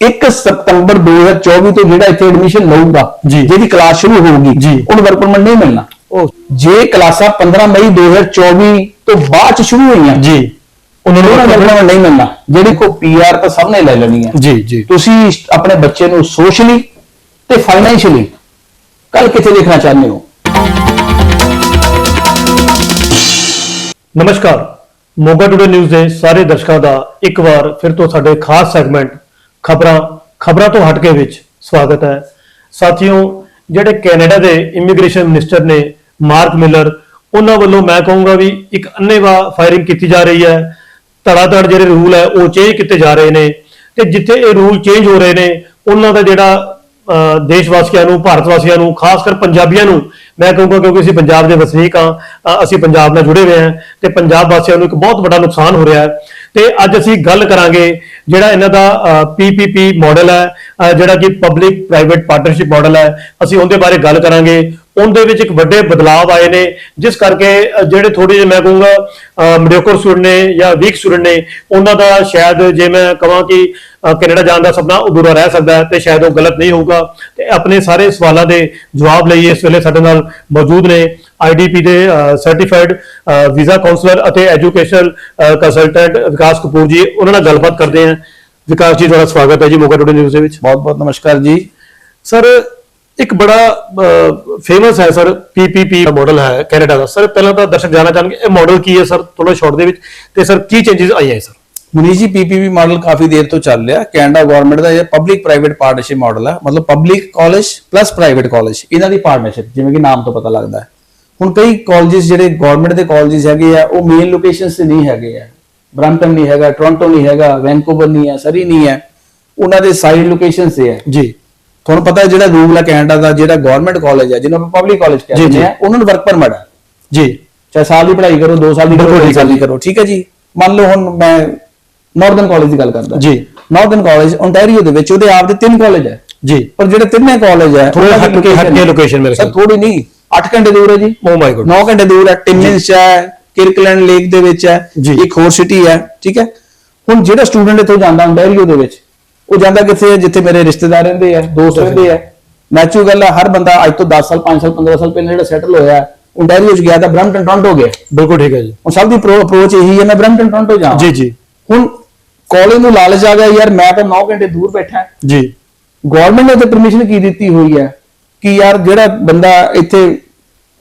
1 ਸਤੰਬਰ 2024 ਤੋਂ ਜਿਹੜਾ ਇੱਥੇ ਐਡਮਿਸ਼ਨ ਲਊਗਾ। ਜਿਹਦੀ ਕਲਾਸ ਸ਼ੁਰੂ ਹੋਊਗੀ। ਉਹਨੂੰ ਵਰਕ ਪਰਮਿਟ ਨਹੀਂ ਮਿਲਣਾ। ਉਹ ਜੇ ਕਲਾਸਾਂ 15 ਮਈ 2024 ਤੋਂ ਬਾਅਦ ਚ ਸ਼ੁਰੂ ਹੋਈਆਂ ਜੀ। ਉਹਨਾਂ ਨੂੰ ਨੂੰ ਨਹੀਂ ਮਿਲਣਾ। ਜਿਹੜੀ ਕੋ ਪੀਆਰ ਤਾਂ ਸਭ ਨੇ ਲੈ ਲੈਣੀ ਹੈ। ਜੀ ਜੀ। ਤੁਸੀਂ ਆਪਣੇ ਬੱਚੇ ਨੂੰ ਸੋਸ਼ਲੀ ਤੇ ਫਾਈਨੈਂਸ਼ੀਅਲੀ ਕੱਲ ਕਿੱਥੇ ਦੇਖਣਾ ਚਾਹੁੰਦੇ ਹੋ? ਨਮਸਕਾਰ। ਮੋਗਾ ਟੁਡੇ ਨਿਊਜ਼ ਦੇ ਸਾਰੇ ਦਰਸ਼ਕਾਂ ਦਾ ਇੱਕ ਵਾਰ ਫਿਰ ਤੋਂ ਸਾਡੇ ਖਾਸ ਸੈਗਮੈਂਟ ਖਬਰਾਂ ਖਬਰਾਂ ਤੋਂ ਹਟ ਕੇ ਵਿੱਚ ਸਵਾਗਤ ਹੈ। ਸਾਥੀਓ, ਜਿਹੜੇ ਕੈਨੇਡਾ ਦੇ ਇਮੀਗ੍ਰੇਸ਼ਨ ਮਿਨਿਸਟਰ ਨੇ ਮਾਰਕ ਮਿਲਰ, ਉਹਨਾਂ ਵੱਲੋਂ ਮੈਂ ਕਹੂੰਗਾ ਵੀ ਇੱਕ ਅੰਨੇਵਾ ਫਾਇਰਿੰਗ ਕੀਤੀ ਜਾ ਰਹੀ ਹੈ। ਧੜਾਧੜ ਜਿਹੜੇ ਰੂਲ ਹੈ, ਉਹ ਚੇਂਜ ਕੀਤੇ ਜਾ ਰਹੇ ਨੇ ਤੇ ਜਿੱਥੇ ਇਹ ਰੂਲ ਚੇਂਜ ਹੋ ਰਹੇ ਨੇ, ਉਹਨਾਂ ਦਾ ਜਿਹੜਾ, ਅਹ ਦੇਸ਼ ਵਾਸੀਆਂ ਨੂੰ ਭਾਰਤ ਵਾਸੀਆਂ ਨੂੰ ਖਾਸ ਕਰ ਪੰਜਾਬੀਆਂ ਨੂੰ ਮੈਂ ਕਹੂੰਗਾ ਕਿਉਂਕਿ ਅਸੀਂ ਪੰਜਾਬ ਦੇ ਵਸਨੀਕ ਹਾਂ ਅਸੀਂ ਪੰਜਾਬ ਨਾਲ ਜੁੜੇ ਹੋਏ ਹਾਂ ਤੇ ਪੰਜਾਬ ਵਾਸੀਆਂ ਨੂੰ ਇੱਕ ਬਹੁਤ ਵੱਡਾ ਨੁਕਸਾਨ ਹੋ ਰਿਹਾ ਹੈ। ਤੇ ਅੱਜ ਅਸੀਂ ਗੱਲ ਕਰਾਂਗੇ ਜਿਹੜਾ ਇਹਨਾਂ ਦਾ ਪੀਪੀਪੀ ਮਾਡਲ ਹੈ ਜਿਹੜਾ ਕਿ ਪਬਲਿਕ ਪ੍ਰਾਈਵੇਟ ਪਾਰਟਨਰਸ਼ਿਪ ਮਾਡਲ ਹੈ। ਅਸੀਂ ਉਹਦੇ ਬਾਰੇ ਗੱਲ ਕਰਾਂਗੇ। ਉਹਦੇ ਵਿੱਚ ਇੱਕ ਵੱਡੇ ਬਦਲਾਅ ਆਏ ਨੇ, ਜਿਸ ਕਰਕੇ ਜਿਹੜੇ ਥੋੜੇ ਜਿਹੇ ਮੈਂ ਕਹੂੰਗਾ ਮੀਡੀਓਕਰ ਸਟੂਡੈਂਟ ਨੇ ਜਾਂ ਵੀਕ ਸਟੂਡੈਂਟ ਨੇ, ਉਹਨਾਂ ਦਾ ਸ਼ਾਇਦ ਜੇ ਮੈਂ ਕਹਾਂ ਕਿ ਕੈਨੇਡਾ ਜਾਣ ਦਾ ਸੁਪਨਾ ਅਧੂਰਾ ਰਹਿ ਸਕਦਾ ਹੈ ਤੇ ਸ਼ਾਇਦ ਉਹ ਗਲਤ ਨਹੀਂ ਹੋਊਗਾ। ਤੇ ਆਪਣੇ ਸਾਰੇ ਸਵਾਲਾਂ ਦੇ ਜਵਾਬ ਲਈ ਇਸ ਵੇਲੇ ਸਾਡੇ ਨਾਲ ਮੌਜੂਦ ਨੇ ਆਈਡੀਪੀ ਦੇ ਸਰਟੀਫਾਈਡ ਵੀਜ਼ਾ ਕਾਉਂਸਲਰ ਅਤੇ ਐਜੂਕੇਸ਼ਨਲ ਕੰਸਲਟੈਂਟ ਵਿਕਾਸ ਕਪੂਰ ਜੀ, ਉਹਨਾਂ ਨਾਲ ਗੱਲਬਾਤ ਕਰਦੇ ਹਾਂ। ਵਿਕਾਸ ਜੀ, ਤੁਹਾਡਾ ਸਵਾਗਤ ਹੈ ਜੀ ਮੋਗਾ ਟੁਡੇ ਨਿਊਜ਼ ਦੇ ਵਿੱਚ। ਬਹੁਤ ਬਹੁਤ ਨਮਸਕਾਰ ਜੀ। ਸਰ ਇੱਕ ਬੜਾ ਫੇਮਸ ਹੈ ਸਰ ਪੀਪੀਪੀ ਮਾਡਲ ਹੈ ਕੈਨੇਡਾ ਦਾ। ਸਰ ਪਹਿਲਾਂ ਤਾਂ ਦਰਸ਼ਕ ਜਾਣਨਾ ਚਾਹਣਗੇ ਇਹ ਮਾਡਲ ਕੀ ਹੈ ਸਰ ਥੋੜਾ ਸ਼ਾਰਟ ਦੇ ਵਿੱਚ। ਤੇ ਸਰ ਕੀ ਚੇਂਜਸ ਆਈਆਂ ਹੈ ਸਰ? ਮਨੀਸ਼ ਜੀ ਪੀਪੀਪੀ ਮਾਡਲ ਕਾਫੀ ਦੇਰ ਤੋਂ ਚੱਲ ਰਿਹਾ। ਕੈਨੇਡਾ ਗਵਰਨਮੈਂਟ ਦਾ ਇਹ ਪਬਲਿਕ ਪ੍ਰਾਈਵੇਟ ਪਾਰਟਨਰਸ਼ਿਪ ਮਾਡਲ ਹੈ। ਮਤਲਬ public college plus private college ਇਹਨਾਂ ਦੀ ਪਾਰਟਨਰਸ਼ਿਪ ਜਿਵੇਂ ਕਿ ਨਾਮ ਤੋਂ ਪਤਾ ਲੱਗਦਾ ਹੈ। ਹੁਣ ਕਈ ਕਾਲਜਸ ਜਿਹੜੇ ਗਵਰਨਮੈਂਟ ਦੇ ਕਾਲਜਸ ਹੈਗੇ ਆ ਉਹ ਮੇਨ ਲੋਕੇਸ਼ਨਸ ਤੇ ਨਹੀਂ ਹੈਗੇ ਆ। ਬ੍ਰੈਂਪਟਨ ਨਹੀਂ ਹੈਗਾ ਟੋਰਾਂਟੋ ਨਹੀਂ ਹੈਗਾ ਵੈਨਕੂਵਰ ਨਹੀਂ ਹੈ ਸਰੀ ਨਹੀਂ ਹੈ। ਉਹਨਾਂ ਦੇ ਸਾਈਡ ਲੋਕੇਸ਼ਨਸ ਤੇ ਹੈ। ਜੀ। ਤੁਹਾਨੂੰ ਪਤਾ ਹੈ ਜਿਹੜਾ ਰੂਲ ਹੈ ਕੈਨੇਡਾ ਦਾ ਜਿਹੜਾ ਗਵਰਨਮੈਂਟ ਕਾਲਜ ਹੈ ਜਿਹਨੂੰ ਆਪਾਂ ਪਬਲਿਕ ਕਾਲਜ ਕਹਿੰਦੇ। ਆ ਉਹਨਾਂ ਨੂੰ ਵਰਕ ਪਰਮਿਟ ਹੈ। ਜੀ। ਚਾਹੇ ਸਾਲ ਦੀ ਪੜ੍ਹਾਈ ਕਰੋ 2 ਸਾਲ ਦੀ ਕਰੋ ਬਿਲਕੁਲ 3 ਠੀਕ ਹੈ ਸਾਲ ਦੀ। ਕਰੋ ਠੀਕ ਹੈ ਜੀ। ਮੰਨ ਲਓ ਹੁਣ ਮੈਂ ਨਾਰਥਰਨ ਕਾਲਜ ਦੀ ਗੱਲ ਕਰਦਾ। ਜੀ। ਨਾਰਥਰਨ ਕਾਲਜ ਓਨਟਾਰੀਓ ਦੇ ਵਿੱਚ ਉਹਦੇ ਆਪ ਦੇ ਤਿੰਨ ਕਾਲਜ ਹੈ। ਜੀ। ਪਰ ਜਿਹੜੇ ਤਿੰਨੇ ਕਾਲਜ ਹੈ ਦੀ ਹਟ ਕੇ- ਹਟ ਕੇ location ਮੇਰੇ ਸਰ। ਥੋੜੀ ਨਹੀਂ 8 ਘੰਟੇ ਦੂਰ ਹੈ ਜੀ। ਓ ਮਾਈ ਗੋਡ 9 ਘੰਟੇ ਦੂਰ ਹੈ ਟਿਮਿੰਸ ਹੈ ਕਿਰਕਲੈਂਡ ਲੇਕ ਦੇ ਵਿੱਚ ਹੈ। ਇੱਕ ਹੋਰ ਸਿਟੀ ਹੈ ਠੀਕ ਹੈ। ਹੁਣ ਜਿਹੜਾ ਸਟੂਡੈਂਟ ਇੱਥੋਂ ਜਾਂਦਾ ਓਨਟਾਰੀਓ ਦੇ ਵਿੱਚ ਉਹ ਜਾਂਦਾ ਕਿੱਥੇ ਹੈ? ਜਿੱਥੇ ਮੇਰੇ ਰਿਸ਼ਤੇਦਾਰ ਰਹਿੰਦੇ ਆ ਦੋਸਤ ਰਹਿੰਦੇ ਆ। ਨੈਚੁਰਲ ਗੱਲ ਹੈ ਹਰ ਬੰਦਾ ਅੱਜ ਤੋਂ 10 ਸਾਲ 5 ਸਾਲ 15 ਸਾਲ ਪਹਿਲਾਂ ਜਿਹੜਾ ਸੈਟਲ ਹੋਇਆ ਹੈ, ਓਨਟਾਰੀਓ ਚ ਗਿਆ ਤਾਂ ਬ੍ਰੈਂਪਟਨ ਟੋਰਾਂਟੋ ਗਿਆ। ਬਿਲਕੁਲ ਠੀਕ ਹੈ ਜੀ। ਹੁਣ ਸਭ ਦੀ ਅਪਰੋਚ ਇਹੀ ਹੈ ਮੈਂ ਬ੍ਰੈਂਪਟਨ ਟੋਰਾਂਟੋ ਜਾਵਾਂ। ਜੀ ਜੀ। ਹੁਣ ਕਾਲਜ ਨੂੰ ਲਾਲਚ ਆ ਗਿਆ ਯਾਰ ਮੈਂ ਤਾਂ 9 ਘੰਟੇ ਦੂਰ ਬੈਠਾ। ਜੀ। ਗਵਰਨਮੈਂਟ ਨੇ ਤੇ ਪਰਮਿਸ਼ਨ ਕੀ ਦਿੱਤੀ ਹੋਈ ਹੈ ਕਿ ਯਾਰ ਜਿਹੜਾ ਬੰਦਾ ਇੱਥੇ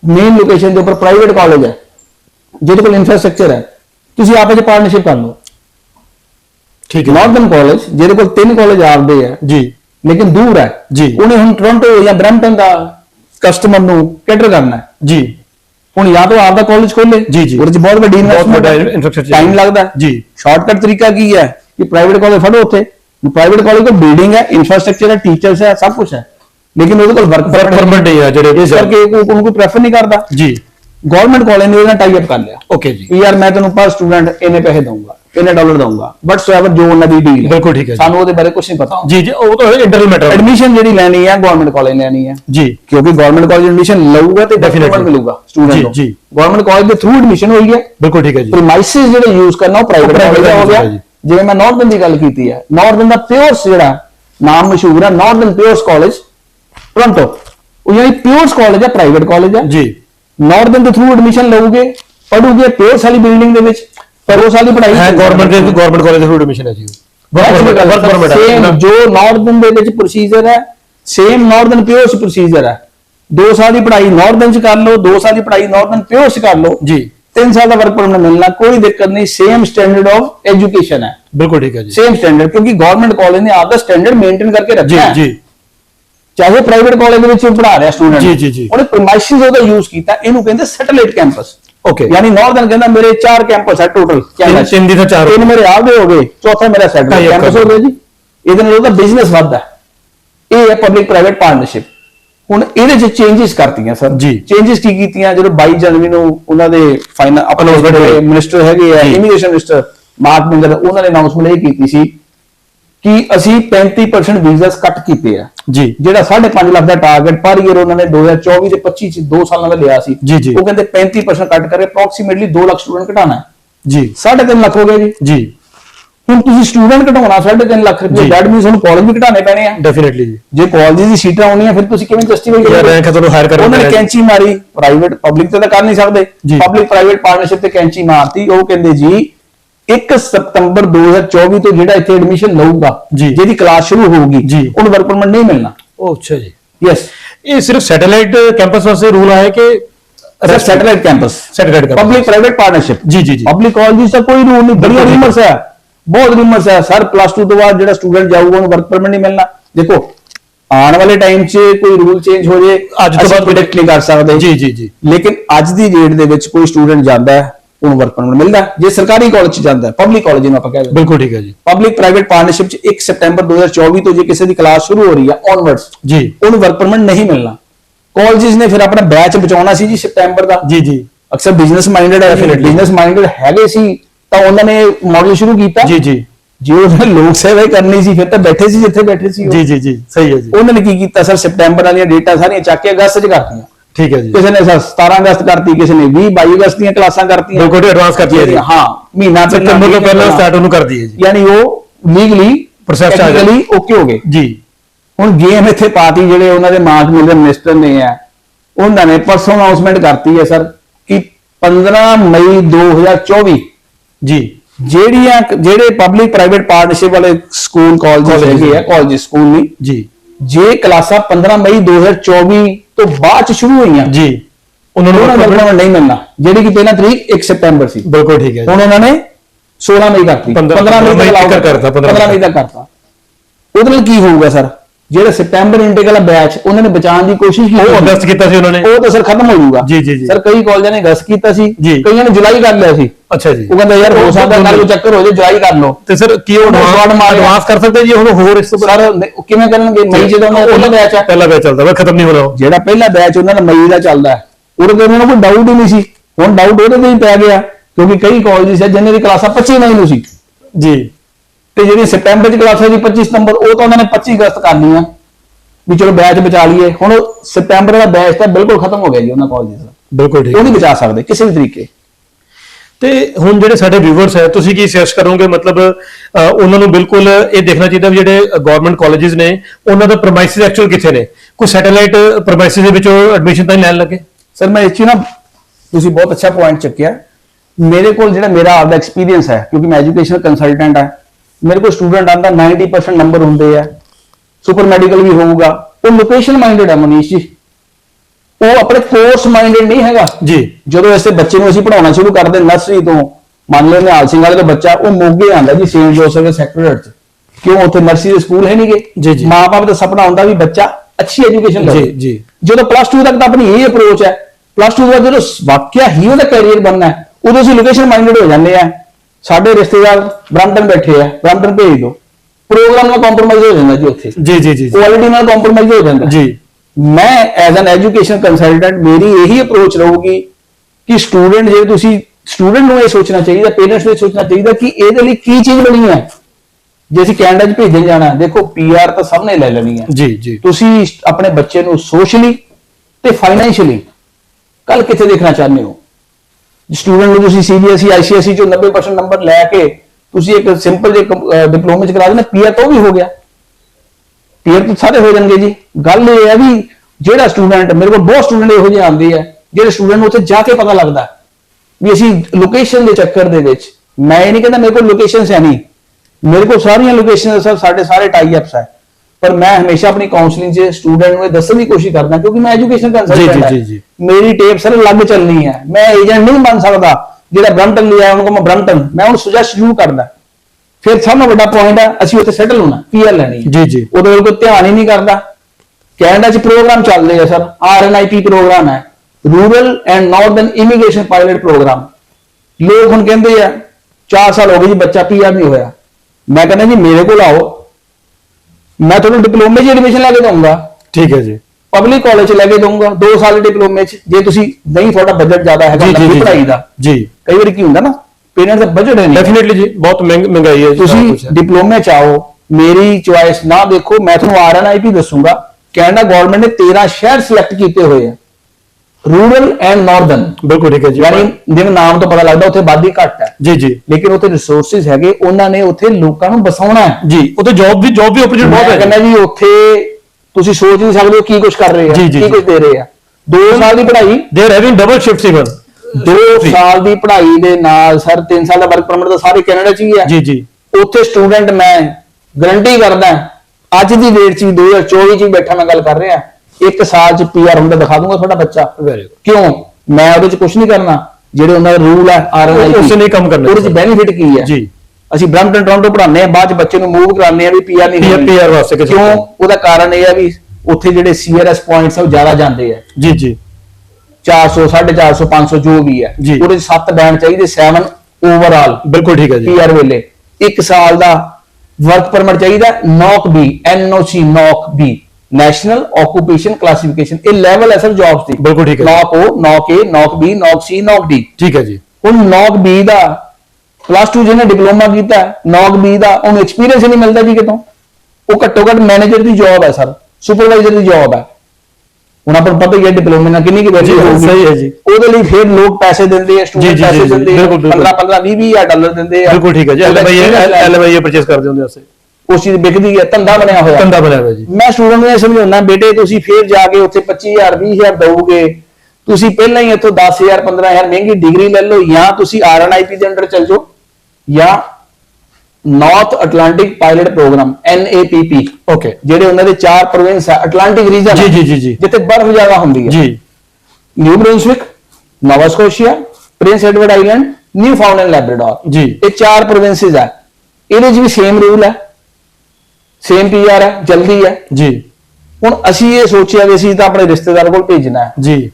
ਮੇਨ ਲੋਕੇਸ਼ਨ ਦੇ ਉੱਪਰ ਪ੍ਰਾਈਵੇਟ ਕਾਲਜ ਹੈ ਜਿਹਦੇ ਕੋਲ ਇਨਫਰਾਸਟ੍ਰਕਚਰ ਹੈ ਤੁਸੀਂ ਆਪਸ ਵਿੱਚ ਪਾਰਟਨਰਸ਼ਿਪ ਕਰ ਲਓ। ਠੀਕ ਹੈ। ਨਾਰਥਰਨ ਕਾਲਜ ਜਿਹਦੇ ਕੋਲ ਤਿੰਨ ਕਾਲਜ ਆਪਦੇ ਹੈ ਜੀ। ਲੇਕਿਨ ਦੂਰ ਹੈ। ਜੀ। ਉਹਨੇ ਹੁਣ ਟੋਰਾਂਟੋ ਜਾਂ ਬ੍ਰੈਂਪਟਨ ਦਾ ਕਸਟਮਰ ਨੂੰ ਕੈਟਰ ਕਰਨਾ ਹੈ। ਜੀ। ਹੁਣ ਜਾਂ ਤਾਂ ਆਪਦਾ ਕਾਲਜ ਖੋਲੇ ਜੀ, ਜੀ। ਉਹਦੇ ਚ ਬਹੁਤ ਵੱਡੀ ਇਨਵੈਸਟਮੈਂਟ infrastructure ਟਾਈਮ ਲੱਗਦਾ। ਜੀ। ਸ਼ਾਰਟਕਟ ਤਰੀਕਾ ਕੀ ਹੈ? ਕਿ ਪ੍ਰਾਈਵੇਟ ਕਾਲਜ ਫੜੋ ਉੱਥੇ। ਪ੍ਰਾਈਵੇਟ ਕਾਲਜ ਕੋਲ ਬਿਲਡਿੰਗ ਹੈ ਇਨਫਰਾਸਟ੍ਰਕਚਰ ਹੈ ਟੀਚਰਸ ਹੈ ਸਭ ਕੁਝ ਹੈ। ਲੇਕਿਨ ਉਹਦੇ ਕੋਲ ਵਰਕ ਨਹੀਂ ਹੈ ਜਿਹੜੇ- ਇਸ ਕਰਕੇ ਉਹ ਉਹਨੂੰ ਕੋਈ ਪ੍ਰੈਫਰ ਨਹੀਂ ਕਰਦਾ। ਜੀ। ਗਵਰਨਮੈਂਟ ਕਾਲਜ ਨੇ ਉਹਦੇ ਨਾਲ ਟਾਈ ਅਪ ਕਰ ਲਿਆ। ਓਕੇ ਜੀ। ਯਾਰ ਮੈਂ ਤੈਨੂੰ ਪਰ ਸਟੂਡੈਂਟ ਇੰਨੇ ਪੈਸੇ ਦਊਂਗਾ। ਇੰਨੇ ਡਾਲਰ ਦਊਂਗਾ। ਬਟ ਸੋ ਜੋ ਉਹਨਾਂ ਦੀ ਡੀਲ ਬਿਲਕੁਲ ਠੀਕ ਹੈ ਜੀ। ਸਾਨੂੰ ਉਹਦੇ ਬਾਰੇ ਕੁਝ ਨਹੀਂ ਪਤਾ। ਜੀ ਜੀ ਉਹ ਤਾਂ ਇੰਟਰਨਲ ਮੈਟਰ ਐਡਮਿਸ਼ਨ ਜਿਹੜੀ ਲੈਣੀ ਹੈ ਗਵਰਨਮੈਂਟ ਕਾਲਜ ਲੈਣੀ ਹੈ। ਜੀ। ਕਿਉਂਕਿ ਗਵਰਨਮੈਂਟ ਕਾਲਜ ਐਡਮਿਸ਼ਨ ਲਊਗਾ ਤੇ Definitely. ਡੈਫੀਨਿਟਲੀ ਮਿਲੂਗਾ ਸਟੂਡੈਂਟ ਨੂੰ। ਜੀ। ਗਵਰਨਮੈਂਟ ਕਾਲਜ ਦੇ ਥਰੂ ਐਡਮਿਸ਼ਨ ਹੋਈ ਹੈ। ਬਿਲਕੁਲ ਠੀਕ ਹੈ ਜੀ। ਪ੍ਰਮਾਈਸਿਸ ਜਿਹੜੇ ਯੂਜ਼ ਕਰਨਾ ਉਹ ਪ੍ਰਾਈਵੇਟ private ਕਾਲਜ ਦਾ ਹੋ ਦਾ ਗਿਆ। ਜੀ। ਜਿਵੇਂ ਮੈਂ ਨਾਰਥਰਨ ਦੀ ਗੱਲ ਕੀਤੀ ਹੈ। ਨਾਰਥਰਨ ਦਾ ਪਿਓਰਸ ਜਿਹੜਾ ਨਾਮ ਮਸ਼ਹੂਰ ਹੈ ਨਾਰਥਰਨ ਪਿਓਰਸ ਕਾਲਜ ਟੋਰਾਂਟੋ ਉਹ ਯਾਨੀ ਪਿਓਰਸ ਕਾਲਜ ਹੈ ਪ੍ਰਾਈਵੇਟ ਕਾਲਜ ਹੈ। ਜੀ। ਨਾਰਥਰਨ ਦੇ ਥਰੂ ਐਡਮਿਸ਼ਨ ਲਓਗੇ ਪੜੋਗੇ ਪਿਓਰਸ ਵਾਲੀ ਬਿਲਡਿੰਗ ਦੇ ਵਿੱਚ। ਪਰ ਵਾਲੀ ਪੜ੍ਹਾਈ ਹੈ ਗਵਰਨਮੈਂਟ ਦੇ ਗਵਰਨਮੈਂਟ ਕਾਲਜ ਦੇ ਐਡਮਿਸ਼ਨ ਹੈ ਜੀ ਵਰਕ ਪਰਮਿਟ ਹੈ। ਸੇਮ ਜੋ ਨਾਰਥਰਨ ਦੇ ਵਿੱਚ ਪ੍ਰੋਸੀਜਰ ਹੈ ਸੇਮ ਨਾਰਥਰਨ ਪਿਓਰਸ ਪ੍ਰੋਸੀਜਰ ਹੈ। 2 ਸਾਲ ਦੀ ਪੜ੍ਹਾਈ ਨਾਰਥਰਨ ਚ ਕਰ ਲਓ 2 ਸਾਲ ਦੀ ਪੜ੍ਹਾਈ ਨਾਰਥਰਨ ਪਿਓਰਸ ਚ ਕਰ ਲਓ। ਜੀ। 3 ਸਾਲ ਦਾ ਵਰਕ ਪਰਮਿਟ ਮਿਲਣਾ ਕੋਈ ਦਿੱਕਤ ਨਹੀਂ ਸੇਮ ਸਟੈਂਡਰਡ ਆਫ ਐਜੂਕੇਸ਼ਨ ਹੈ। ਬਿਲਕੁਲ ਠੀਕ ਹੈ ਜੀ। ਸੇਮ ਸਟੈਂਡਰਡ ਕਿਉਂਕਿ ਗਵਰਨਮੈਂਟ ਕਾਲਜ ਨੇ ਆਪਦਾ ਸਟੈਂਡਰਡ ਮੇਨਟੇਨ ਕਰਕੇ ਰੱਖਿਆ ਹੈ। ਜੀ। ਚਾਹੇ ਪ੍ਰਾਈਵੇਟ ਕਾਲਜ ਦੇ ਵਿੱਚ ਉਹ ਪੜ੍ਹਾ ਰਿਹਾ ਸਟੂਡੈਂਟ ਜੀ, ਜੀ, ਜੀ। ਉਹਨੇ ਪ੍ਰਮਾਈਸਿਸ ਉਹਦਾ ਯੂਜ਼ ਕੀਤਾ ਇਹਨੂੰ ਕਹਿੰਦੇ ਸੈਟੇਲਾਈਟ ਕੈਂਪਸ Okay. ਯਾਨੀ ਨਾਰਥਰਨ ਕਹਿੰਦਾ ਮੇਰੇ ਚਾਰ ਕੈਂਪਸ ਹੈ ਟੋਟਲ ਤਿੰਨ- ਤਿੰਨ ਦੀ ਤਾਂ ਚਾਰ ਤਿੰਨ ਮੇਰੇ ਆਪਦੇ ਹੋ ਗਏ ਚੌਥਾ ਮੇਰਾ ਏਕੜ ਕੈਂਪਸ ਹੋ ਗਿਆ ਜੀ ਇਹਦੇ ਨਾਲ ਉਹਦਾ ਬਿਜ਼ਨਸ ਵੱਧਦਾ। ਇਹ ਹੈ ਪਬਲਿਕ ਪ੍ਰਾਈਵੇਟ ਪਾਰਟਨਰਸ਼ਿਪ ਹੁਣ ਇਹਦੇ ਚ ਚੇਂਜਸ ਕਰਤੀਆਂ ਸਰ ਜੀ। ਚੇਂਜਸ ਕੀ ਕੀਤੀਆਂ ਜਦੋਂ 22 ਜਨਵਰੀ ਨੂੰ ਉਹਨਾਂ ਦੇ ਫਾਈਨਲ ਆਪਣੇ। ਮਿਨਿਸਟਰ ਹੈਗੇ ਆ। ਇਮੀਗ੍ਰੇਸ਼ਨ ਮਿਨਿਸਟਰ ਮਾਰਕ ਮਿੰਦਰ ਉਹਨਾਂ ਨੇ ਅਨਾਉਂਸਮੈਂਟ ਇਹ ਕੀਤੀ ਸੀ ਕਿ ਅਸੀਂ 35% ਵੀਜ਼ਾਸ ਕੱਟ ਕੀਤੇ ਆ। ਜੀ। ਜਿਹੜਾ 5.5 ਲੱਖ ਦਾ ਟਾਰਗੇਟ ਪਰ ਈਅਰ ਉਹਨਾਂ ਨੇ 2024 ਤੇ 25 ਚ 2 ਸਾਲਾਂ ਦਾ ਲਿਆ ਸੀ। ਉਹ ਕਹਿੰਦੇ 35% ਕੱਟ ਕਰਕੇ ਅਪਰੋਕਸੀਮੇਟਲੀ 2 ਲੱਖ ਸਟੂਡੈਂਟ ਘਟਾਣਾ ਹੈ। ਜੀ। 3.5 ਲੱਖ ਹੋ ਗਏ ਜੀ। ਜੀ। ਹੁਣ ਤੁਸੀਂ ਸਟੂਡੈਂਟ ਘਟਾਉਣਾ 3.5 ਲੱਖ ਰੁਪਏ। ਦੈਟ ਮੀਨਸ ਹੁਣ ਕਾਲਜ ਵੀ ਘਟਾਣੇ ਪੈਣੇ ਆ। ਡੈਫੀਨਿਟਲੀ ਜੀ। ਜੇ ਕਾਲਜ ਦੀ ਸੀਟਾਂ ਆਉਣੀਆਂ ਫਿਰ ਤੁਸੀਂ ਕਿਵੇਂ ਜਸਟੀਫਾਈ ਜਾਂ ਰੈਂਕ ਤੁਹਾਨੂੰ ਹਾਇਰ ਕਰਨਾ ਉਹਨਾਂ ਨੇ। ਕੈਂਚੀ ਮਾਰੀ ਪ੍ਰਾਈਵੇਟ ਪਬਲਿਕ ਤੇ ਤਾਂ ਕਰ ਨਹੀਂ ਸਕਦੇ। ਪਬਲਿਕ ਪ੍ਰਾਈਵੇਟ ਪਾਰਟਨਰਸ਼ਿਪ ਤੇ ਕੈਂਚੀ ਮਾਰਤੀ। ਉਹ ਕਹਿੰਦੇ ਜੀ 1 ਸਤੰਬਰ 2024 ਤੋਂ ਜਿਹੜਾ ਇੱਥੇ ਐਡਮਿਸ਼ਨ ਲਊਗਾ। ਜਿਹਦੀ ਕਲਾਸ ਸ਼ੁਰੂ ਹੋਊਗੀ। ਉਹਨੂੰ ਵਰਕ ਪਰਮਿਟ ਨਹੀਂ ਮਿਲਣਾ। ਉਹ ਅੱਛਾ ਜੀ। ਯੈਸ ਇਹ ਸਿਰਫ ਸੈਟੇਲਾਈਟ ਕੈਂਪਸ ਵਾਸਤੇ ਰੂਲ ਆਇਆ ਕਿ satellite campus satellite campus public private partnership ਜੀ, ਜੀ, ਜੀ। ਪਬਲਿਕ ਕਾਲਜ ਦਾ ਕੋਈ ਰੂਲ ਨਹੀਂ। ਬੜੀਆਂ ਰਿਮਰਸ ਹੈ। ਬਹੁਤ ਰਿਮਰਸ ਹੈ। ਸਰ ਪਲੱਸ 2 ਤੋਂ ਬਾਅਦ ਜਿਹੜਾ ਸਟੂਡੈਂਟ ਜਾਊਗਾ ਉਹਨੂੰ ਵਰਕ ਪਰਮਿਟ ਨਹੀਂ ਮਿਲਣਾ। ਦੇਖੋ ਆਉਣ ਵਾਲੇ ਟਾਈਮ 'ਚ ਕੋਈ ਰੂਲ ਚੇਂਜ ਹੋ ਜੇ ਅੱਜ ਤੋਂ ਬਾਅਦ ਪ੍ਰੈਡਿਕਟ ਨਹੀਂ ਕਰ ਸਕਦੇ। ਜੀ ਜੀ ਜੀ। ਲੇਕਿਨ ਅੱਜ ਦੀ ਡੇਟ ਦੇ ਵਿੱਚ ਕੋਈ ਸਟੂਡੈਂਟ ਜਾਂਦਾ ਹੈ। ਉਹਨੂੰ ਵਰਕ ਪਰਮਿਟ ਮਿਲਦਾ। ਜੇ ਸਰਕਾਰੀ ਕਾਲਜ 'ਚ ਜਾਂਦਾ ਪਬਲਿਕ ਕਾਲਜ ਨੂੰ ਆਪਾਂ ਕਹਿੰਦੇ ਬਿਲਕੁਲ ਠੀਕ ਹੈ ਜੀ। ਪਬਲਿਕ ਪ੍ਰਾਈਵੇਟ ਪਾਰਟਨਰਸ਼ਿਪ 'ਚ 1 ਸਤੰਬਰ 2024 ਤੋਂ ਜੇ ਕਿਸੇ ਦੀ ਕਲਾਸ ਸ਼ੁਰੂ ਹੋ ਰਹੀ ਹੈ ਔਨਵਰਡਸ ਜੀ। ਉਹਨੂੰ ਵਰਕ ਪਰਮਿਟ ਨਹੀਂ ਮਿਲਣਾ। ਕਾਲਜਸ ਨੇ ਫਿਰ ਆਪਣਾ ਬੈਚ ਬਚਾਉਣਾ ਸੀ ਜੀ ਸਤੰਬਰ ਦਾ। ਜੀ ਜੀ। ਅਕਸਰ ਬਿਜ਼ਨਸ ਮਾਈਂਡਡ ਹੈ Definitely. ਬਿਜ਼ਨਸ ਮਾਈਂਡਡ ਹੈਗੇ ਸੀ ਤਾਂ ਉਹਨਾਂ ਨੇ ਮਾਡਲ ਸ਼ੁਰੂ ਕੀਤਾ। ਜੀ ਜੀ। ਜੇ ਉਹਨਾਂ ਲੋਕ ਸੇਵਾ ਹੀ ਕਰਨੀ ਸੀ ਫਿਰ ਤਾਂ ਬੈਠੇ ਸੀ ਜਿੱਥੇ ਬੈਠੇ ਸੀ। ਜੀ ਜੀ ਜੀ। ਸਹੀ ਹੈ ਜੀ। ਉਹਨਾਂ ਨੇ ਕੀ ਕੀਤਾ ਸਰ? ਸਤੰਬਰ ਵਾਲੀਆਂ ਡੇਟਾ ਸਾਰੀਆਂ ਚੱਕ ਕੇ ਅਗਸਤ 'ਚ ਕਰਤੀਆਂ। ਠੀਕ ਹੈ ਜੀ। ਕਿਸੇ ਨੇ ਸਰ 17 ਅਗਸਤ ਕਰਤੀ ਕਿਸੇ ਨੇ 20 22 ਅਗਸਤ ਦੀਆਂ ਕਲਾਸਾਂ ਕਰਤੀਆਂ। ਬਿਲਕੁਲ ਐਡਵਾਂਸ ਕਰਤੀ ਹੈ ਜੀ। ਹਾਂ ਮਹੀਨਾ ਸਤੰਬਰ ਤੋਂ ਪਹਿਲਾਂ ਸਟਾਰਟ ਉਹਨੂੰ ਕਰ ਦਈਏ ਜੀ। ਯਾਨੀ ਉਹ ਲੀਗਲੀ 'ਚ ਆ ਗਿਆ। ਓਕੇ ਹੋ ਗਏ। ਜੀ। ਹੁਣ ਗੇਮ ਇੱਥੇ ਪਾਤੀ ਜਿਹੜੇ ਉਹਨਾਂ ਦੇ ਮਾਰਕ ਮਿਲਰ ਮਿਨਿਸਟਰ ਨੇ ਆ। ਉਹਨਾਂ ਨੇ ਪਰਸੋਂ ਅਨਾਉਂਸਮੈਂਟ ਕਰਤੀ ਹੈ ਸਰ ਕਿ 15 ਮਈ 2024 ਜੀ। ਜਿਹੜੀਆਂ ਜਿਹੜੇ ਪਬਲਿਕ ਪ੍ਰਾਈਵੇਟ ਪਾਰਟਨਰਸ਼ਿਪ ਵਾਲੇ ਸਕੂਲ ਕਾਲਜ ਹੈਗੇ ਆ ਕਾਲਜ ਸਕੂਲ ਨਹੀਂ ਜੀ। ਜੇ ਕਲਾਸਾਂ 15 ਮਈ 2024 ਤੋਂ ਬਾਅਦ ਚ ਸ਼ੁਰੂ ਹੋਈਆਂ ਜੀ। ਉਹਨਾਂ ਨੂੰ ਬਿਲਕੁਲ ਨਹੀਂ ਮਿਲਣਾ ਜਿਹੜੀ ਕਿ ਪਹਿਲਾਂ ਤਰੀਕ 1 ਸਤੰਬਰ ਸੀ। ਬਿਲਕੁਲ ਠੀਕ ਹੈ ਹੁਣ ਉਹਨਾਂ ਨੇ 16 ਮਈ ਕਰਤੀ ਪੰਦਰਾਂ- 15 ਮਈ ਤੱਕ ਕਰਤਾ, 15 15 ਮਈ ਤੱਕ ਕਰਤਾ। ਉਹਦੇ ਨਾਲ ਕੀ ਹੋਊਗਾ ਸਰ? ਜਿਹੜਾ ਸਤੰਬਰ ਇਨਟੇਕ ਵਾਲਾ ਬੈਚ ਉਹਨਾਂ ਨੇ ਬਚਾਉਣ ਦੀ ਕੋਸ਼ਿਸ਼ ਕੀਤੀ ਉਹ ਅਗਸਤ ਕੀਤਾ ਸੀ ਉਹਨਾਂ ਨੇ। ਉਹ ਤਾਂ ਸਰ ਖਤਮ ਹੋ ਜਾਊਗਾ। ਜੀ, ਜੀ, ਜੀ। ਸਰ ਕਈ ਕਾਲਜਾਂ ਨੇ ਅਗਸਤ ਕੀਤਾ ਸੀ। ਕਈਆਂ ਨੇ ਜੁਲਾਈ ਕਰ ਲਿਆ ਸੀ। ਅੱਛਾ ਜੀ। ਉਹ ਕਹਿੰਦਾ ਯਾਰ ਹੋ ਸਕਦਾ ਕੱਲ ਨੂੰ ਚੱਕਰ ਹੋ ਜਾਏ ਜੁਲਾਈ ਕਰ ਲਓ। ਤੇ ਸਰ ਕੀ ਉਹ। ਐਡਵਾਂਸ ਕਰ ਸਕਦੇ ਜੀ ਹੁਣ ਹੋਰ ਇਸ ਤੋਂ ਸਰ ਕਿਵੇਂ ਕਰਨਗੇ? ਮਈ ਜਦੋਂ ਉਹਨਾਂ ਦਾ ਪਹਿਲਾ ਬੈਚ ਹੈ ਪਹਿਲਾ ਬੈਚ ਚੱਲਦਾ ਵਾ ਖਤਮ ਨਹੀਂ ਹੋਣਾ ਜਿਹੜਾ ਪਹਿਲਾ ਬੈਚ ਉਹਨਾਂ ਦਾ ਮਈ ਦਾ ਚੱਲਦਾ ਹੈ। ਉਹਦੇ ਤੇ ਉਹਨਾਂ ਕੋਈ ਡਾਊਟ ਹੀ ਨਹੀਂ ਸੀ। ਹੁਣ ਡਾਊਟ ਉਹਦੇ ਤੇ ਹੀ ਪੈ ਗਿਆ ਕਿਉਂਕਿ ਕਈ ਕਾਲਜ ਹੈ ਜਿਨ੍ਹਾਂ ਦੀ ਕਲਾਸਾਂ 25 ਮਈ ਨੂੰ ਸੀ। ਜੀ। ਤੇ ਜਿਹੜੀ ਸਤੰਬਰ ਦੀ ਕਲਾਸਾਂ ਸੀ 25 ਸਤੰਬਰ ਉਹ ਤਾਂ ਉਹਨਾਂ ਨੇ 25 ਅਗਸਤ ਕਰਨੀਆਂ ਵੀ ਚਲੋ ਬੈਚ ਬਚਾ ਲਈਏ। ਹੁਣ ਸਤੰਬਰ ਦਾ ਬੈਚ ਤਾਂ ਬਿਲਕੁਲ ਖਤਮ ਹੋ ਗਿਆ ਜੀ ਉਹਨਾਂ ਕਾਲਜ ਦਾ। ਬਿਲਕੁਲ ਠੀਕ। ਉਹ ਨਹੀਂ ਬਚਾ ਸਕਦੇ ਕਿਸੇ ਵੀ ਤਰੀਕੇ। ਤੇ ਹੁਣ ਜਿਹੜੇ ਸਾਡੇ ਵਿਊਅਰਸ ਹੈ ਤੁਸੀਂ ਕੀ ਸੁਜੈਸਟ ਕਰੋਗੇ? ਮਤਲਬ ਉਹਨਾਂ ਨੂੰ ਬਿਲਕੁਲ ਇਹ ਦੇਖਣਾ ਚਾਹੀਦਾ ਵੀ ਜਿਹੜੇ ਗਵਰਨਮੈਂਟ ਕਾਲਜਸ ਨੇ ਉਹਨਾਂ ਦਾ ਪ੍ਰਮਾਈਸਿਸ ਐਕਚੁਅਲ ਕਿੱਥੇ ਨੇ? ਕੋਈ ਸੈਟੇਲਾਈਟ ਪ੍ਰਮਾਈਸਿਸ ਦੇ ਵਿੱਚੋਂ ਐਡਮਿਸ਼ਨ ਤਾਂ ਲੈਣ ਲੱਗੇ? ਸਰ ਮੈਂ ਇਹ 'ਚ ਨਾ ਤੁਸੀਂ ਬਹੁਤ ਅੱਛਾ ਪੁਆਇੰਟ ਚੱਕਿਆ। ਮੇਰੇ ਕੋਲ ਜਿਹੜਾ ਮੇਰਾ ਆਪਦਾ ਐਕਸਪੀਰੀਅੰਸ ਹੈ ਕਿਉਂਕਿ ਮੈਂ ਐਜੂਕੇਸ਼ਨਲ ਕੰਸਲਟੈਂਟ ਹਾਂ। ਮੇਰੇ ਕੋਲ ਸਟੂਡੈਂਟ ਆਂਦਾ 90% ਨੰਬਰ ਹੁੰਦੇ ਆ। ਸੁਪਰ ਮੈਡੀਕਲ ਵੀ ਹੋਊਗਾ। ਉਹ ਲੋਕੇਸ਼ਨ ਮਾਈਂਡਡ ਹੈ ਮਨੀਸ਼ ਜੀ। ਉਹ ਆਪਣੇ ਕੋਰਸ ਮਾਈਂਡਡ ਨਹੀਂ ਹੈਗਾ। ਜੀ। ਜਦੋਂ ਐਸੇ ਬੱਚੇ ਨੂੰ ਅਸੀਂ ਪੜਾਉਣਾ ਸ਼ੁਰੂ ਕਰਦੇ ਨਰਸਰੀ ਤੋਂ ਮੰਨ ਲਓ ਨਿਹਾਲ ਸਿੰਘ ਵਾਲੇ ਦਾ ਬੱਚਾ ਉਹ ਮੋਗੇ ਆਂਦਾ ਜੀ ਸੇਂਟ ਜੋਸਫ ਦੇ ਸੈਕਟਰੀਏਟ ਚ। ਕਿਉਂ? ਉੱਥੇ ਨਰਸਰੀ ਦੇ ਸਕੂਲ ਹੈ ਨਹੀਂਗੇ ਜੀ। ਮਾਪੇ ਦਾ ਸੁਪਨਾ ਹੁੰਦਾ ਵੀ ਬੱਚਾ ਅੱਛੀ ਐਜੂਕੇਸ਼ਨ ਲਵੇ। ਜੀ, ਜੀ। ਜਦੋਂ ਪਲੱਸ 2 ਤੱਕ ਤਾਂ ਆਪਣੀ ਇਹ ਅਪਰੋਚ ਹੈ। ਪਲੱਸ 2 ਤੋਂ ਬਾਅਦ ਜਦੋਂ ਵਾਕਿਆ ਹੀ ਉਹਦਾ ਕੈਰੀਅਰ ਬਣਨਾ ਹੈ ਉਦੋਂ ਅਸੀਂ ਲੋਕੇਸ਼ਨ ਮਾਈਂਡਡ ਹੋ ਜਾਂਦੇ ਆ ਸਾਡੇ ਰਿਸ਼ਤੇਦਾਰ ਬ੍ਰੈਂਪਟਨ ਬੈਠੇ ਆ ਬ੍ਰੈਂਪਟਨ ਭੇਜ ਦਿਓ ਪ੍ਰੋਗਰਾਮ ਨਾਲ ਕੰਪਰੋਮਾਈਜ਼ ਹੋ ਜਾਂਦਾ ਜੀ ਉੱਥੇ। ਜੀ ਜੀ ਜੀ ਕੁਆਲਿਟੀ ਨਾਲ ਕੰਪਰੋਮਾਈਜ਼ ਹੋ ਜਾਂਦਾ। ਜੀ। ਮੈਂ ਐਜ਼ ਐਨ ਐਜੂਕੇਸ਼ਨ ਕੰਸਲਟੈਂਟ ਮੇਰੀ ਇਹੀ ਅਪਰੋਚ ਰਹੂਗੀ ਕਿ ਸਟੂਡੈਂਟ ਜੇ ਤੁਸੀਂ ਸਟੂਡੈਂਟ ਨੂੰ ਇਹ ਸੋਚਣਾ ਚਾਹੀਦਾ ਪੇਰੈਂਟਸ ਨੂੰ ਇਹ ਸੋਚਣਾ ਚਾਹੀਦਾ ਕਿ ਇਹਦੇ ਲਈ ਕੀ ਚੀਜ਼ ਬਣੀ ਹੈ। ਜੇ ਅਸੀਂ ਕੈਨੇਡਾ 'ਚ ਭੇਜਣ ਜਾਣਾ ਦੇਖੋ ਪੀਆਰ ਤਾਂ ਸਭ ਨੇ ਲੈ ਲੈਣੀ ਹੈ। ਜੀ ਜੀ। ਤੁਸੀਂ ਆਪਣੇ ਬੱਚੇ ਨੂੰ ਸੋਸ਼ਲੀ ਤੇ ਫਾਈਨੈਂਸ਼ੀਅਲੀ ਕੱਲ ਕਿੱਥੇ ਦੇਖਣਾ ਚਾਹੁੰਦੇ ਹੋ? ਸਟੂਡੈਂਟ ਨੂੰ ਤੁਸੀਂ ਸੀਬੀਐਸਈ ਆਈਸੀਐਸਈ ਚੋਂ 90% ਨੰਬਰ ਲੈ ਕੇ ਤੁਸੀਂ ਇੱਕ ਸਿੰਪਲ ਜੇ ਡਿਪਲੋਮੇ ਚ ਕਰਾ ਦੇਣਾ ਪੀਆਰ ਤਾਂ ਉਹ ਵੀ ਹੋ ਗਿਆ। ਪੀਆਰ ਤਾਂ ਸਾਰੇ ਹੋ ਜਾਣਗੇ ਜੀ। ਗੱਲ ਇਹ ਹੈ ਵੀ ਜਿਹੜਾ ਸਟੂਡੈਂਟ ਮੇਰੇ ਕੋਲ ਬਹੁਤ ਸਟੂਡੈਂਟ ਇਹੋ ਜਿਹੇ ਆਉਂਦੇ ਆ, ਜਿਹੜੇ ਸਟੂਡੈਂਟ ਨੂੰ ਉੱਥੇ ਜਾ ਕੇ ਪਤਾ ਲੱਗਦਾ ਵੀ ਅਸੀਂ ਲੋਕੇਸ਼ਨ ਦੇ ਚੱਕਰ ਦੇ ਵਿੱਚ, ਮੈਂ ਇਹ ਨਹੀਂ ਕਹਿੰਦਾ ਮੇਰੇ ਕੋਲ ਲੋਕੇਸ਼ਨਸ ਹੈ ਨਹੀਂ। ਮੇਰੇ ਕੋਲ ਸਾਰੀਆਂ ਲੋਕੇਸ਼ਨ ਸਰ ਸਾਡੇ ਸਾਰੇ ਟਾਈ ਅਪਸ ਹੈ। ਪਰ ਮੈਂ ਹਮੇਸ਼ਾ ਆਪਣੀ ਕਾਉਂਸਲਿੰਗ 'ਚ ਸਟੂਡੈਂਟ ਨੂੰ ਇਹ ਦੱਸਣ ਦੀ ਕੋਸ਼ਿਸ਼ ਕਰਦਾ ਕਿਉਂਕਿ ਮੈਂ ਐਜੂਕੇਸ਼ਨ ਕੰਸਲਟੈਂਟ ਜੀ, ਜੀ, ਜੀ। ਮੇਰੀ ਟੇਪ ਸਰ ਅਲੱਗ ਚੱਲਣੀ ਹੈ। ਮੈਂ ਏਜੰਟ ਨਹੀਂ ਬਣ ਸਕਦਾ ਜਿਹੜਾ ਬ੍ਰੰਟਨ ਲਿਆ ਉਹਨੂੰ ਮੈਂ ਬ੍ਰੰਟਨ ਮੈਂ ਉਹਨੂੰ ਸੁਜੈਸਟ ਜ਼ਰੂਰ ਕਰਦਾ। ਫਿਰ ਸਭ ਤੋਂ ਵੱਡਾ ਪੁਆਇੰਟ ਹੈ ਅਸੀਂ ਉੱਥੇ ਸੈਟਲ ਹੋਣਾ ਪੀਆਰ ਲੈਣੀ ਹੈ। ਜੀ ਜੀ। ਉਹਦੇ ਵੱਲ ਕੋਈ ਧਿਆਨ ਹੀ ਨਹੀਂ ਕਰਦਾ। ਕੈਨੇਡਾ 'ਚ ਪ੍ਰੋਗਰਾਮ ਚੱਲਦੇ ਆ ਸਰ। ਆਰਐਨਆਈਪੀ ਪ੍ਰੋਗਰਾਮ ਹੈ। Rural and northern immigration pilot programme ਲੋਕ ਹੁਣ ਕਹਿੰਦੇ ਆ 4 ਸਾਲ ਹੋ ਗਏ ਜੀ ਬੱਚਾ ਪੀਆਰ ਨਹੀਂ ਹੋਇਆ। ਮੈਂ ਕਹਿੰਦਾ ਜੀ ਮੇਰੇ ਕੋਲ ਆਓ। ਮੈਂ ਤੁਹਾਨੂੰ ਡਿਪਲੋਮੇ 'ਚ ਐਡਮਿਸ਼ਨ ਲੈ ਕੇ ਦਊਂਗਾ। ਠੀਕ ਹੈ ਜੀ। ਪਬਲਿਕ ਕਾਲਜ 'ਚ ਲੈ ਕੇ ਦਊਂਗਾ 2 ਸਾਲ ਦੇ ਡਿਪਲੋਮੇ 'ਚ। ਜੇ ਤੁਸੀਂ ਨਹੀਂ ਤੁਹਾਡਾ ਬਜਟ ਜ਼ਿਆਦਾ ਹੈਗਾ ਲੰਬੀ ਪੜ੍ਹਾਈ ਦਾ ਜੀ। ਕਈ ਵਾਰੀ ਕੀ ਹੁੰਦਾ ਨਾ ਪੇਰੈਂਟਸ ਦਾ ਬਜਟ ਹੈ ਨਹੀਂ। ਡੈਫੀਨਿਟਲੀ ਜੀ ਬਹੁਤ ਮਹਿੰਗ ਮਹਿੰਗਾਈ ਹੈ ਤੁਸੀਂ। ਡਿਪਲੋਮੇ ਚ ਆਓ ਮੇਰੀ ਚੁਆਇਸ ਨਾ ਦੇਖੋ ਮੈਂ ਤੁਹਾਨੂੰ ਆਰਐਨਆਈਪੀ ਦੱਸੂਗਾ। ਕੈਨੇਡਾ ਗਵਰਨਮੈਂਟ ਨੇ 13 ਸ਼ਹਿਰ ਸਿਲੈਕਟ ਕੀਤੇ ਹੋਏ ਆ। ਰੂਰਲ ਐਂਡ ਨਾਰਦਰਨ ਬਿਲਕੁਲ ਠੀਕ ਹੈ ਜੀ। ਯਾਨੀ ਜਿਵੇਂ ਨਾਮ ਤੋਂ ਪਤਾ ਲੱਗਦਾ ਉੱਥੇ ਆਬਾਦੀ ਘੱਟ ਹੈ। ਜੀ ਜੀ। ਲੇਕਿਨ ਉੱਥੇ ਰਿਸੋਰਸਿਸ ਹੈਗੇ ਉਹਨਾਂ ਨੇ ਉੱਥੇ ਲੋਕਾਂ ਨੂੰ ਬਸਾਉਣਾ ਹੈ। ਜੀ ਉੱਥੇ ਜੌਬ ਵੀ ਜੌਬ ਵੀ ਓਪਰਚੁਨਿਟੀ ਬਹੁਤ ਹੈ। ਕਹਿੰਦਾ ਜੀ ਉੱਥੇ ਤੁਸੀਂ ਸੋਚ ਨਹੀਂ ਸਕਦੇ ਕੀ ਕੁਝ ਕਰ ਰਹੇ ਆ ਕੀ। ਕੁਝ ਦੇ ਰਹੇ ਆ। 2 ਸਾਲ ਦੀ ਪੜ੍ਹਾਈ। They are having double shifts even 2 ਸਾਲ ਦੀ ਪੜ੍ਹਾਈ ਦੇ ਨਾਲ ਸਰ 3 ਸਾਲ ਦਾ ਵਰਕ ਪਰਮਿਟ ਤਾਂ ਸਾਰੇ ਕੈਨੇਡਾ 'ਚ ਹੀ ਹੈ। ਜੀ ਜੀ। ਉੱਥੇ ਸਟੂਡੈਂਟ ਮੈਂ ਗਰੰਟੀ ਕਰਦਾ ਅੱਜ ਦੀ ਡੇਟ 'ਚ ਵੀ 2024 'ਚ ਬੈਠਾ ਮੈਂ ਗੱਲ ਕਰ ਰਿਹਾ। ਇੱਕ ਸਾਲ 'ਚ ਪੀਆਰ ਹੁੰਦਾ ਦਿਖਾ ਦੂੰਗਾ ਤੁਹਾਡਾ ਬੱਚਾ। ਵੈਰੀ ਗੁੱਡ ਕਿਉਂ? ਮੈਂ ਉਹਦੇ 'ਚ ਕੁਝ ਨਹੀਂ ਕਰਨਾ। ਜਿਹੜੇ ਉਹਨਾਂ ਦਾ ਰੂਲ ਹੈ ਆਰਐਨਆਈ ਉਸੇ ਨੇ ਕੰਮ ਕਰਨਾ ਉਹਦੇ 'ਚ ਬੈਨੀਫਿਟ ਕੀ ਹੈ ਜੀ। ਅਸੀਂ ਬ੍ਰੈਂਪਟਨ ਟੋਰਾਂਟੋ ਪੜ੍ਹਾਉਂਦੇ ਆ ਬਾਅਦ 'ਚ ਬੱਚੇ ਨੂੰ ਮੂਵ ਕਰਾਉਂਦੇ ਆ ਵੀ ਪੀਆਰ ਨਹੀਂ ਹੋਣੀ। PR ਵਾਸਤੇ ਕਿਉਂ। ਉਹਦਾ ਕਾਰਨ ਇਹ ਆ ਵੀ ਉੱਥੇ ਜਿਹੜੇ ਸੀਆਰਐਸ ਪੁਆਇੰਟਸ ਆ ਉਹ ਜ਼ਿਆਦਾ ਜਾਂਦੇ ਆ। ਜੀ ਜੀ। 400 450 500 ਜੋ ਵੀ ਹੈ। ਉਹਦੇ 7 ਬੈਂਡ ਚਾਹੀਦੇ 7 ਓਵਰਆਲ ਬਿਲਕੁਲ ਠੀਕ ਹੈ ਜੀ। ਪੀਆਰ ਵੇਲੇ। ਇੱਕ ਸਾਲ ਦਾ ਵਰਕ ਪਰਮਿਟ ਚਾਹੀਦਾ NOC B NOC NOC B national occupation classification ਇਹ ਲੈਵਲ ਹੈ ਸਰ ਜੌਬਸ ਦੀ ਬਿਲਕੁਲ ਠੀਕ ਹੈ। ਨੌਕ ਓ ਨੌਕ ਏ ਨੌਕ ਬੀ ਨੌਕ ਸੀ ਨੌਕ ਡੀ ਠੀਕ ਹੈ ਜੀ ਹੁਣ ਨੌਕ ਬੀ ਦਾ ਪਲੱਸ 2 ਜਿਹਨੇ ਡਿਪਲੋਮਾ ਕੀਤਾ ਨੌਕ ਬੀ ਦਾ ਉਹਨੂੰ ਐਕਸਪੀਰੀਅੰਸ ਨਹੀਂ ਮਿਲਦਾ ਜੀ ਕਿਤੋਂ ਉਹ ਘੱਟੋ ਘੱਟ ਮੈਨੇਜਰ ਦੀ ਜੌਬ ਹੈ ਸਰ ਸੁਪਰਵਾਈਜ਼ਰ ਦੀ ਜੌਬ ਹੈ ਹੁਣ ਆਪਾਂ ਨੂੰ ਪਤਾ ਹੀ ਹੈ ਡਿਪਲੋਮੇ ਨਾਲ ਕਿੰਨੀ ਕੀ ਵੈਲਿਊ ਹੋਊਗੀ ਸਹੀ ਹੈ ਜੀ। ਉਹਦੇ ਲਈ ਫਿਰ ਲੋਕ ਪੈਸੇ ਦਿੰਦੇ ਆ ਸਟੂਡੈਂਟ ਪੈਸੇ ਦਿੰਦੇ ਆ ਬਿਲਕੁਲ, ਬਿਲਕੁਲ। 15 15 20 20 ਹਜ਼ਾਰ ਡਾਲਰ ਦਿੰਦੇ ਆ ਬਿਲਕੁਲ ਠੀਕ ਹੈ ਜੀ ਹੈ। ਐਲਐਮਆਈ ਪਰਚੇਸ ਕਰਦੇ ਹੁੰਦੇ ਅਸੀਂ ਉਸ ਚੀਜ਼ ਵਿਕਦੀ ਹੈ ਧੰਦਾ ਬਣਿਆ ਹੋਇਆ। ਧੰਦਾ ਬਣਿਆ ਹੋਇਆ ਜੀ। ਮੈਂ ਸਟੂਡੈਂਟ ਨੂੰ ਇਹ ਸਮਝਾਉਣਾ ਬੇਟੇ ਤੁਸੀਂ ਫੇਰ ਜਾ ਕੇ ਉੱਥੇ 25000 20000 ਦਓਗੇ ਤੁਸੀਂ ਪਹਿਲਾਂ ਹੀ ਇੱਥੋਂ 10000 15000 ਮਹਿੰਗੀ ਡਿਗਰੀ ਲੈ ਲਓ ਜਾਂ ਤੁਸੀਂ ਆਰਐਨਆਈਪੀ ਦੇ ਅੰਡਰ ਚੱਲ ਜਾਓ ਜਾਂ North Atlantic pilot programme NAPP okay ਜਿਹੜੇ ਉਹਨਾਂ ਦੇ ਚਾਰ ਪ੍ਰੋਵਿੰਸ ਹੈ ਅਟਲਾਂਟਿਕ ਰੀਜਨ ਜੀ ਜੀ ਜੀ ਜੀ। ਜਿੱਥੇ ਬਰਫ਼ ਜ਼ਿਆਦਾ ਹੁੰਦੀ ਹੈ ਜੀ। New Brunswick Nova Scotia Prince Edward Island Newfoundland Labrador ਜੀ। ਇਹ ਚਾਰ ਪ੍ਰੋਵਿੰਸਿਸ ਹੈ ਇਹਦੇ 'ਚ ਵੀ ਸੇਮ ਰੂਲ ਹੈ ਸੇਮ ਪੀਆਰ ਹੈ ਜਲਦੀ ਹੈ। ਜੀ। ਹੁਣ ਅਸੀਂ ਇਹ ਸੋਚਿਆ ਵੀ ਅਸੀਂ ਤਾਂ ਆਪਣੇ ਰਿਸ਼ਤੇਦਾਰ ਕੋਲ ਭੇਜਣਾ ਹੈ। ਜੀ।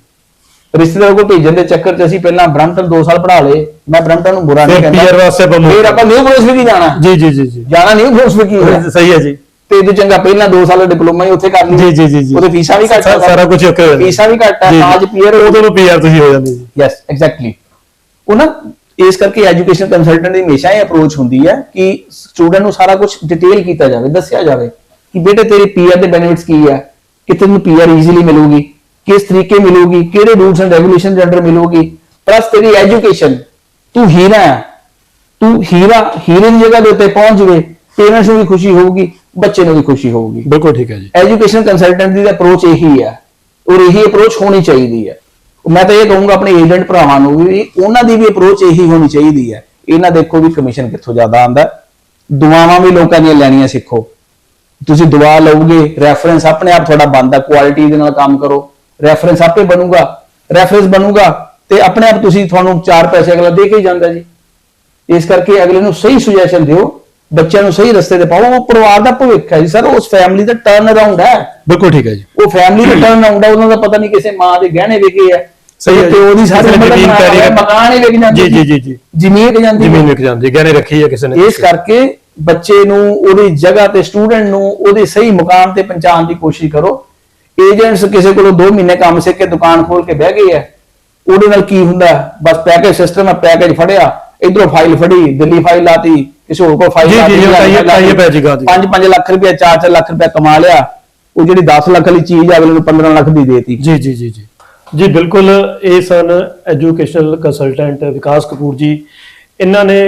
ਰਿਸ਼ਤੇਦਾਰ ਕੋਲ ਭੇਜਣ ਦੇ ਚੱਕਰ 'ਚ ਅਸੀਂ ਪਹਿਲਾਂ ਬ੍ਰੈਂਟਨ 2 ਸਾਲ ਪੜ੍ਹਾ ਲਏ। ਮੈਂ ਬ੍ਰੈਂਟਨ ਨੂੰ ਬੁਰਾ ਨਹੀਂ ਕਹਿੰਦਾ। ਪੀਆਰ ਵਾਸਤੇ move ਫਿਰ ਆਪਾਂ ਨਿਊ ਬ੍ਰਿੰਸਵਿਕ ਹੀ ਜਾਣਾ। ਜੀ ਜੀ ਜੀ ਜੀ। ਜਾਣਾ ਨਿਊ ਬ੍ਰਿੰਸਵਿਕ ਹੀ ਹੈ। ਸਹੀ ਹੈ ਜੀ। ਤੇ ਇਹ ਚੰਗਾ ਪਹਿਲਾਂ 2 ਸਾਲ ਦਾ ਡਿਪਲੋਮਾ ਹੀ ਉੱਥੇ ਕਰ ਲਈ ਜੀ ਜੀ ਜੀ ਉਹਦੇ ਫੀਸਾਂ ਵੀ ਘੱਟ ਹੈ ਸਾਰਾ ਕੁਝ ਓਕੇ ਹੋ ਜਾਂਦਾ। ਫੀਸਾਂ ਵੀ ਘੱਟ ਹੈ ਜੀ, ਜੀ। ਆਜ ਪੀਆਰ ਉਦੋਂ ਨੂੰ ਪੀਆਰ ਤੁਸੀਂ ਹੋ ਜਾਂਦੇ ਜੀ ਯੈਸ ਐਗਜ਼ੈਕਟਲੀ ਉਹ ਨਾ ਇਸ ਕਰਕੇ ਐਜੂਕੇਸ਼ਨ ਕੰਸਲਟੈਂਟ ਦੀ ਹਮੇਸ਼ਾ ਇਹ ਅਪਰੋਚ ਹੁੰਦੀ ਹੈ ਕਿ ਸਟੂਡੈਂਟ ਨੂੰ ਸਾਰਾ ਕੁਝ ਡਿਟੇਲ ਕੀਤਾ ਜਾਵੇ ਦੱਸਿਆ ਜਾਵੇ ਕਿ ਬੇਟੇ ਤੇਰੇ ਪੀਆਰ ਦੇ ਬੈਨੀਫਿਟਸ ਕੀ ਹੈ ਕਿ ਤੈਨੂੰ ਪੀਆਰ ਈਜ਼ੀਲੀ ਮਿਲੂਗੀ ਕਿਸ ਤਰੀਕੇ ਮਿਲੂਗੀ ਕਿਹੜੇ ਰੂਲਸ ਐਂਡ ਰੈਗੂਲੇਸ਼ਨ ਦੇ ਅੰਡਰ ਮਿਲੂਗੀ। ਪਲੱਸ ਤੇਰੀ ਐਜੂਕੇਸ਼ਨ ਤੂੰ ਹੀਰਾ ਹੈ ਤੂੰ ਹੀਰਾ ਹੀਰੇ ਦੀ ਜਗ੍ਹਾ ਦੇ ਉੱਤੇ ਪਹੁੰਚ ਜਵੇ ਪੇਰੈਂਟਸ ਨੂੰ ਵੀ ਖੁਸ਼ੀ ਹੋਊਗੀ ਬੱਚੇ ਨੂੰ ਵੀ ਖੁਸ਼ੀ ਹੋਊਗੀ। ਬਿਲਕੁਲ ਠੀਕ ਹੈ ਜੀ। ਐਜੂਕੇਸ਼ਨ ਕੰਸਲਟੈਂਟ ਦੀ ਅਪਰੋਚ ਇਹੀ ਹੈ ਔਰ ਇਹੀ ਅਪਰੋਚ ਹੋਣੀ ਚਾਹੀਦੀ ਹੈ। ਮੈਂ ਤਾਂ ਇਹ ਕਹੂੰਗਾ ਆਪਣੇ ਏਜੰਟ ਭਰਾਵਾਂ ਨੂੰ ਵੀ ਉਹਨਾਂ ਦੀ ਵੀ ਅਪਰੋਚ ਇਹੀ ਹੋਣੀ ਚਾਹੀਦੀ ਹੈ। ਇਹਨਾਂ ਦੇਖੋ ਵੀ ਕਮਿਸ਼ਨ ਕਿੱਥੋਂ ਜ਼ਿਆਦਾ ਆਂਦਾ ਦੁਆਵਾਂ ਵੀ ਲੋਕਾਂ ਦੀਆਂ ਲੈਣੀਆਂ ਸਿੱਖੋ। ਤੁਸੀਂ ਦੁਆ ਲਓਗੇ ਰੈਫਰੈਂਸ ਆਪਣੇ ਆਪ ਤੁਹਾਡਾ ਬਣਦਾ ਕੁਆਲਿਟੀ ਦੇ ਨਾਲ ਕੰਮ ਕਰੋ। ਰੈਫਰੈਂਸ ਆਪੇ ਬਣੂਗਾ। ਰੈਫਰੈਂਸ ਬਣੂਗਾ ਤੇ ਆਪਣੇ ਆਪ ਤੁਸੀਂ ਤੁਹਾਨੂੰ ਚਾਰ ਪੈਸੇ ਅਗਲਾ ਦੇ ਕੇ ਹੀ ਜਾਂਦਾ ਜੀ। ਇਸ ਕਰਕੇ ਅਗਲੇ ਨੂੰ ਸਹੀ ਸੁਜੈਸ਼ਨ ਦਿਓ ਬੱਚਿਆਂ ਨੂੰ ਸਹੀ ਰਸਤੇ ਤੇ ਪਾਓ। ਉਹ ਪਰਿਵਾਰ ਦਾ ਭਵਿੱਖ ਹੈ ਜੀ ਸਰ ਉਸ ਫੈਮਿਲੀ ਦਾ ਟਰਨ ਅਰਾਊਂਡ ਹੈ। ਬਿਲਕੁਲ ਠੀਕ ਹੈ ਜੀ। ਉਹ ਫੈਮਿਲੀ ਦਾ ਟਰਨ ਅਰਾਊਂਡ ਹੈ ਉਹਨਾਂ ਦਾ ਪਤਾ ਨਹੀਂ ਕਿਸੇ ਮਾਂ ਦੇ ਗਹਿਣੇ ਵਿਕੇ ਆ। ਸਹੀ ਹੈ ਸਾਰੀ ਉਮਰ ਦਾ ਜ਼ਮੀਨ ਹੋਇਆ ਮਕਾਨ ਹੀ ਵਿਕ ਜਾਂਦੇ ਜੀ ਜੀ ਜੀ ਜੀ। ਜ਼ਮੀਨ ਵਿਕ ਜਾਂਦੀ ਜ਼ਮੀਨ ਵਿਕ ਜਾਂਦੀ ਗਹਿਣੇ ਰੱਖੀ ਹੈ ਕਿਸੇ ਨੇ। ਇਸ ਕਰਕੇ ਬੱਚੇ ਨੂੰ ਉਹਦੀ ਜਗ੍ਹਾ ਤੇ ਸਟੂਡੈਂਟ ਨੂੰ ਉਹਦੇ ਸਹੀ ਮੁਕਾਮ ਤੇ ਪਹੁੰਚਾਉਣ ਦੀ ਕੋਸ਼ਿਸ਼ ਕਰੋ। ਏਜੰਟਸ ਕਿਸੇ ਕੋਲੋਂ 2 ਮਹੀਨੇ ਕੰਮ ਸਿੱਖ ਕੇ ਦੁਕਾਨ ਖੋਲ ਕੇ ਬਹਿ ਗਏ ਆ ਉਹਦੇ ਨਾਲ ਕੀ ਹੁੰਦਾ? ਬਸ ਪੈਕੇਜ ਸਿਸਟਮ ਹੈ ਪੈਕੇਜ ਫੜਿਆ ਇਧਰੋਂ ਫਾਈਲ ਫੜੀ ਦਿੱਲੀ ਫਾਈਲ ਲਾਤੀ ਕਿਸੇ ਹੋਰ ਕੋਲ ਫਾਈਲ ਜੀ, ਜੀ, ਜੀ। 5-5 ਲੱਖ ਰੁਪਏ 4-4 ਲੱਖ ਰੁਪਏ ਕਮਾ ਲਿਆ। ਉਹ ਜਿਹੜੀ 10 ਲੱਖ ਵਾਲੀ ਚੀਜ਼ ਅਗਲੇ ਨੂੰ 15 ਲੱਖ ਦੀ ਦੇਤੀ। ਜੀ ਜੀ ਜੀ ਜੀ। ਜੀ, ਬਿਲਕੁਲ, ਇਹ ਸਨ ਐਜੂਕੇਸ਼ਨਲ ਕੰਸਲਟੈਂਟ ਵਿਕਾਸ ਕਪੂਰ ਜੀ। ਇਹਨਾਂ ਨੇ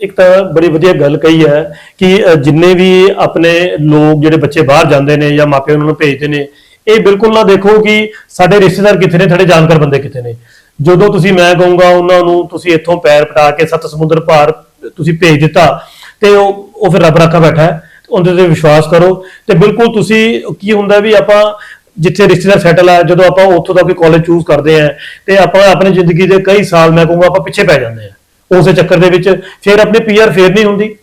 ਇੱਕ ਤਾਂ ਬੜੀ ਵਧੀਆ ਗੱਲ ਕਹੀ ਹੈ ਕਿ ਜਿੰਨੇ ਵੀ ਆਪਣੇ ਲੋਕ ਜਿਹੜੇ ਬੱਚੇ ਬਾਹਰ ਜਾਂਦੇ ਨੇ ਜਾਂ ਮਾਪੇ ਉਹਨਾਂ ਨੂੰ ਭੇਜਦੇ ਨੇ, ਇਹ ਬਿਲਕੁਲ ਨਾ ਦੇਖੋ ਕਿ ਸਾਡੇ ਰਿਸ਼ਤੇਦਾਰ ਕਿੱਥੇ ਨੇ, ਸਾਡੇ ਜਾਣਕਾਰ ਬੰਦੇ ਕਿੱਥੇ ਨੇ। ਜਦੋਂ ਤੁਸੀਂ, ਮੈਂ ਕਹੂੰਗਾ, ਉਹਨਾਂ ਨੂੰ ਤੁਸੀਂ ਇੱਥੋਂ ਪੈਰ ਪਟਾ ਕੇ ਸੱਤ ਸਮੁੰਦਰ ਪਾਰ ਤੁਸੀਂ ਭੇਜ ਦਿੱਤਾ ਤੇ ਉਹ ਉਹ ਫਿਰ ਰੱਬ ਰੱਖਾ ਬੈਠਾ ਹੈ। ਉਹਦੇ ਤੇ ਵਿਸ਼ਵਾਸ ਕਰੋ ਤੇ ਬਿਲਕੁਲ ਤੁਸੀਂ, ਕੀ ਹੁੰਦਾ ਵੀ ਆਪਾਂ ਜਿੱਥੇ ਰਿਸ਼ਤੇਦਾਰ ਸੈਟਲ ਆ, ਜਦੋਂ ਆਪਾਂ ਉੱਥੋਂ ਦਾ ਕੋਈ ਕਾਲਜ ਚੂਜ਼ ਕਰਦੇ ਆ, ਤੇ ਆਪਾਂ ਆਪਣੀ ਜ਼ਿੰਦਗੀ ਦੇ ਕਈ ਸਾਲ ਮੈਂ ਕਹੂੰਗਾ ਆਪਾਂ ਪਿੱਛੇ ਪੈ ਜਾਂਦੇ ਆ, ਉਸੇ ਚੱਕਰ ਦੇ ਵਿੱਚ ਫਿਰ ਆਪਣੇ ਪੀਆਰ ਫੇਰ ਨਹੀਂ ਹੁੰਦੀ।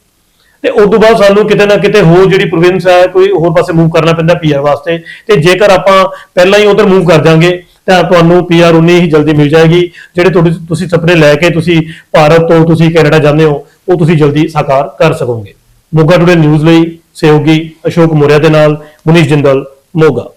ਤੇ ਉਸ ਤੋਂ ਬਾਅਦ ਸਾਨੂੰ ਕਿਤੇ ਨਾ ਕਿਤੇ ਹੋਰ ਜਿਹੜੀ ਪ੍ਰੋਵਿੰਸ ਹੈ ਕੋਈ ਹੋਰ ਪਾਸੇ ਮੂਵ ਕਰਨਾ ਪੈਂਦਾ ਪੀਆਰ ਵਾਸਤੇ, ਤੇ ਜੇਕਰ ਆਪਾਂ ਪਹਿਲਾਂ ਹੀ ਉਧਰ ਮੂਵ ਕਰ ਜਾਾਂਗੇ, ਤਾਂ ਤੁਹਾਨੂੰ ਪੀਆਰ ਉਨੀ ਹੀ ਜਲਦੀ ਮਿਲ ਜਾਏਗੀ, ਜਿਹੜੇ ਤੁਹਾਡੇ ਤੁਸੀਂ ਸੁਪਨੇ ਲੈ ਕੇ ਤੁਸੀਂ ਭਾਰਤ ਤੋਂ ਤੁਸੀਂ ਕੈਨੇਡਾ ਜਾਂਦੇ ਹੋ, ਉਹ ਤੁਸੀਂ ਜਲਦੀ ਸਾਕਾਰ ਕਰ ਸਕੋਗੇ। ਮੋਗਾ ਟੁਡੇ ਨਿਊਜ਼ ਲਈ ਸਹਿਯੋਗੀ ਅਸ਼ੋਕ ਮੋਰਿਆ ਦੇ ਨਾਲ, ਮੁਨੀਸ਼ ਜਿੰਦਲ, ਮੋਗਾ।